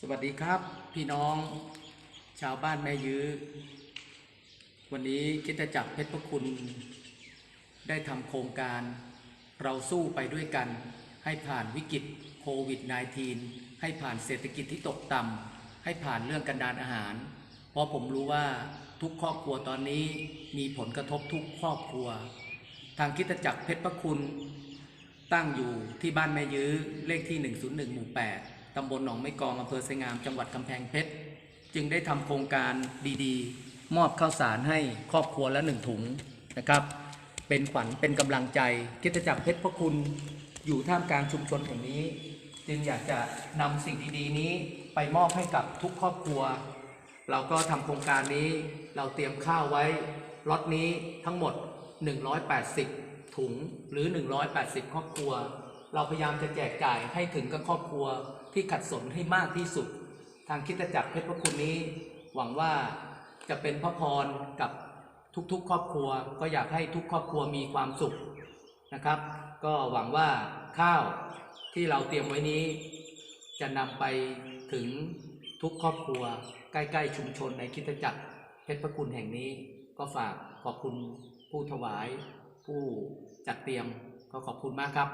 สวัสดีครับ พี่น้องชาวบ้านแม่ยื้อ วันนี้คิดจะจักรเพชรพระคุณ ได้ทำโครงการ เราสู้ไปด้วยกัน ให้ผ่านวิกฤตโควิด -19 ให้ผ่านเศรษฐกิจที่ตกต่ำให้ผ่านเรื่องกันดานอาหาร เพราะผมรู้ว่าทุกครอบครัวตอนนี้มีผลกระทบทุกครอบครัว ทางคิดจักรเพชรพระคุณ ตั้งอยู่ที่บ้านแม่ยื้อเลขที่ 101 หมู่ 8 ตำบลหนองไม้กองอำเภอไซงามจังหวัดกำแพงเพชรจึงได้ทำโครงการดีๆ มอบข้าวสารให้ครอบครัวละหนึ่งถุงนะครับ เป็นขวัญเป็นกำลังใจคิดจักรเพชรพระคุณอยู่ท่ามกลางชุมชนแห่งนี้ จึงอยากจะนำสิ่งดีๆ นี้ไปมอบให้กับทุกครอบครัว เราก็ทำโครงการนี้เราเตรียมข้าวไว้ล็อตนี้ทั้งหมด 180 ถุงหรือ 180 ครอบครัว เราพยายามจะแจกจ่ายให้ถึงกับครอบครัวที่ขัดสนให้มากที่สุด ทางคิดจักรเพชรพระคุณนี้ หวังว่าจะเป็นพระพรกับทุกๆ ครอบครัว ก็อยากให้ทุกครอบครัวมีความสุขนะครับ ก็หวังว่าข้าวที่เราเตรียมไว้นี้ จะนำไปถึงทุกครอบครัว ใกล้ๆชุมชนในคิดจักรเพชรพระคุณแห่งนี้ ก็ฝากขอบคุณผู้ถวาย ผู้จัดเตรียมก็ขอบคุณมากครับ